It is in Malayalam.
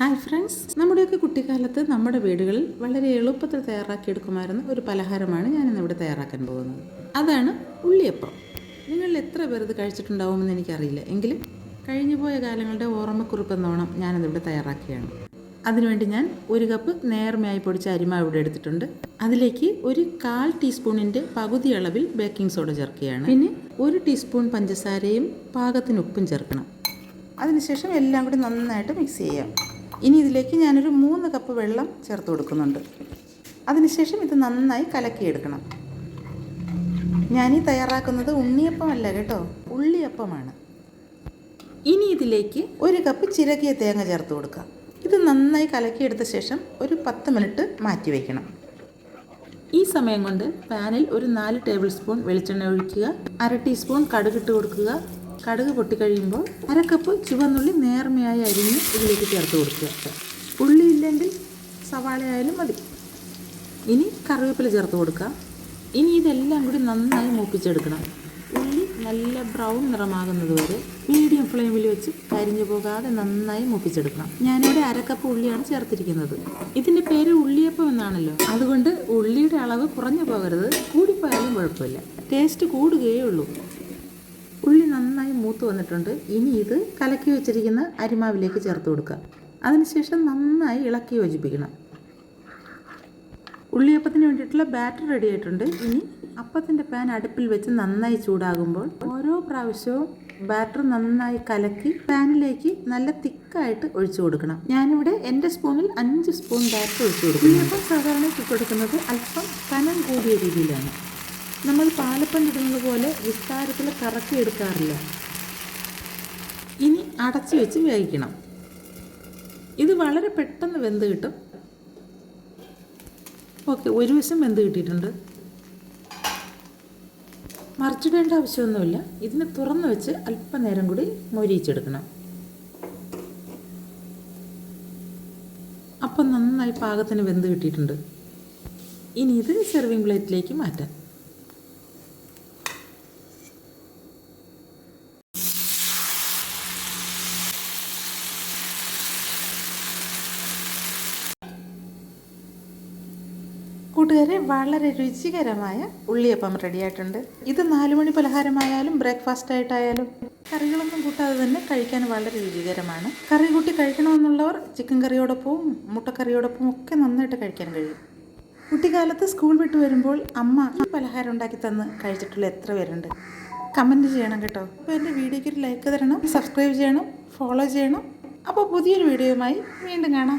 Hi friends. നമ്മുടെയൊക്കെ കുട്ടിക്കാലത്ത് നമ്മുടെ വീടുകളിൽ വളരെ എളുപ്പത്തിൽ തയ്യാറാക്കിയെടുക്കുമായിരുന്ന ഒരു പലഹാരമാണ് ഞാനിന്ന് ഇവിടെ തയ്യാറാക്കാൻ പോകുന്നത്. അതാണ് ഉള്ളിയപ്പം. നിങ്ങൾ എത്ര പേർ ഇത് കഴിച്ചിട്ടുണ്ടാവുമെന്ന് എനിക്കറിയില്ല. എങ്കിലും കഴിഞ്ഞു പോയ കാലങ്ങളുടെ ഓർമ്മക്കുറിപ്പ് എന്നോണം ഞാനിതിവിടെ തയ്യാറാക്കിയാണ് അതിനുവേണ്ടി ഞാൻ ഒരു കപ്പ് നേർമയായി പൊടിച്ച അരിമ ഇവിടെ എടുത്തിട്ടുണ്ട്. അതിലേക്ക് ഒരു കാൽ ടീസ്പൂണിന്റെ പകുതി അളവിൽ ബേക്കിംഗ് സോഡ ചേർക്കുകയാണ്. പിന്നെ ഒരു ടീസ്പൂൺ പഞ്ചസാരയും പാകത്തിന് ഉപ്പും ചേർക്കണം. അതിനുശേഷം എല്ലാം കൂടി നന്നായിട്ട് മിക്സ് ചെയ്യാം. ഇനി ഇതിലേക്ക് ഞാനൊരു മൂന്ന് കപ്പ് വെള്ളം ചേർത്ത് കൊടുക്കുന്നുണ്ട്. അതിനുശേഷം ഇത് നന്നായി കലക്കിയെടുക്കണം. ഞാനീ തയ്യാറാക്കുന്നത് ഉണ്ണിയപ്പമല്ല കേട്ടോ ഉള്ളിയപ്പമാണ്. ഇനി ഇതിലേക്ക് ഒരു കപ്പ് ചിരകിയ തേങ്ങ ചേർത്ത് കൊടുക്കാം. ഇത് നന്നായി കലക്കിയെടുത്ത ശേഷം ഒരു പത്ത് മിനിറ്റ് മാറ്റി വയ്ക്കണം ഈ സമയം കൊണ്ട് പാനിൽ ഒരു നാല് ടേബിൾ സ്പൂൺ വെളിച്ചെണ്ണ ഒഴിക്കുക അര ടീസ്പൂൺ കടുകിട്ട് കൊടുക്കുക കടുക് പൊട്ടിക്കഴിയുമ്പോൾ അര കപ്പ് ചുവന്നുള്ളി നേർമയായി അരിഞ്ഞ് ഇതിലേക്ക് ചേർത്ത് കൊടുക്കുക. ഉള്ളി ഇല്ലെങ്കിൽ സവാള ആയാലും മതി. ഇനി കറിവേപ്പില ചേർത്ത് കൊടുക്കുക. ഇനി ഇതെല്ലാം കൂടി നന്നായി മൂപ്പിച്ചെടുക്കണം. ഉള്ളി നല്ല ബ്രൗൺ നിറമാകുന്നത് വരെ മീഡിയം ഫ്ലെയിമിൽ വെച്ച് കരിഞ്ഞു പോകാതെ നന്നായി മൂപ്പിച്ചെടുക്കണം. ഞാനിവിടെ അരക്കപ്പ് ഉള്ളിയാണ് ചേർത്തിരിക്കുന്നത്. ഇതിന്റെ പേര് ഉള്ളിയപ്പം എന്നാണല്ലോ. അതുകൊണ്ട് ഉള്ളിയുടെ അളവ് കുറഞ്ഞു പോകരുത്. കൂടിപ്പോയാലും കുഴപ്പമില്ല. ടേസ്റ്റ് കൂടുകയേ ഉള്ളൂ. മൂത്ത് വന്നിട്ടുണ്ട്. ഇനി ഇത് കലക്കി വെച്ചിരിക്കുന്ന അരിമാവിലേക്ക് ചേർത്ത് കൊടുക്കുക. അതിനുശേഷം നന്നായി ഇളക്കി യോജിപ്പിക്കണം. ഉള്ളിയപ്പത്തിന് വേണ്ടിയിട്ടുള്ള ബാറ്റർ റെഡി ആയിട്ടുണ്ട്. ഇനി അപ്പത്തിന്റെ പാൻ അടുപ്പിൽ വെച്ച് നന്നായി ചൂടാകുമ്പോൾ ഓരോ പ്രാവശ്യവും ബാറ്റർ നന്നായി കലക്കി പാനിലേക്ക് നല്ല തിക്കായിട്ട് ഒഴിച്ചു കൊടുക്കണം. ഞാനിവിടെ എന്റെ സ്പൂണിൽ അഞ്ച് സ്പൂൺ ബാറ്റർ ഒഴിച്ചു കൊടുക്കും ഉള്ളിയപ്പം സാധാരണ ചുട്ടെടുക്കുന്നത് അല്പം കനം കൂടിയ രീതിയിലാണ്. നമ്മൾ പാലപ്പം ഇടുന്നത് പോലെ വിസ്താരത്തിൽ കറക്കി എടുക്കാറില്ല. ഇനി അടച്ചു വെച്ച് വേവിക്കണം. ഇത് വളരെ പെട്ടെന്ന് വെന്ത് കിട്ടും. ഓക്കെ ഒരു വശം വെന്ത് കിട്ടിയിട്ടുണ്ട്. മറിച്ചിടേണ്ട ആവശ്യമൊന്നുമില്ല. ഇതിനെ തുറന്ന് വെച്ച് അല്പനേരം കൂടി മൊരിയിച്ചെടുക്കണം. അപ്പം നന്നായി പാകത്തിന് വെന്ത് കിട്ടിയിട്ടുണ്ട്. ഇനി ഇത് സെർവിങ് പ്ലേറ്റിലേക്ക് മാറ്റാം. കൂട്ടുകാരെ വളരെ രുചികരമായ ഉള്ളിയപ്പം റെഡിയായിട്ടുണ്ട്. ഇത് നാലുമണി പലഹാരമായാലും ബ്രേക്ക്ഫാസ്റ്റ് ആയിട്ടായാലും കറികളൊന്നും കൂട്ടാതെ തന്നെ കഴിക്കാൻ വളരെ രുചികരമാണ്. കറി കൂട്ടി കഴിക്കണമെന്നുള്ളവർ ചിക്കൻ കറിയോടൊപ്പവും മുട്ടക്കറിയോടൊപ്പവും ഒക്കെ നന്നായിട്ട് കഴിക്കാൻ കഴിയും. കുട്ടിക്കാലത്ത് സ്കൂൾ വിട്ട് വരുമ്പോൾ അമ്മ ഈ പലഹാരം ഉണ്ടാക്കി തന്ന് കഴിച്ചിട്ടുള്ള എത്ര പേരുണ്ട്? കമന്റ് ചെയ്യണം കേട്ടോ. അപ്പോൾ എന്റെ വീഡിയോയ്ക്ക് ഒരു ലൈക്ക് തരണം സബ്സ്ക്രൈബ് ചെയ്യണം ഫോളോ ചെയ്യണം. അപ്പോൾ പുതിയൊരു വീഡിയോയുമായി വീണ്ടും കാണാം.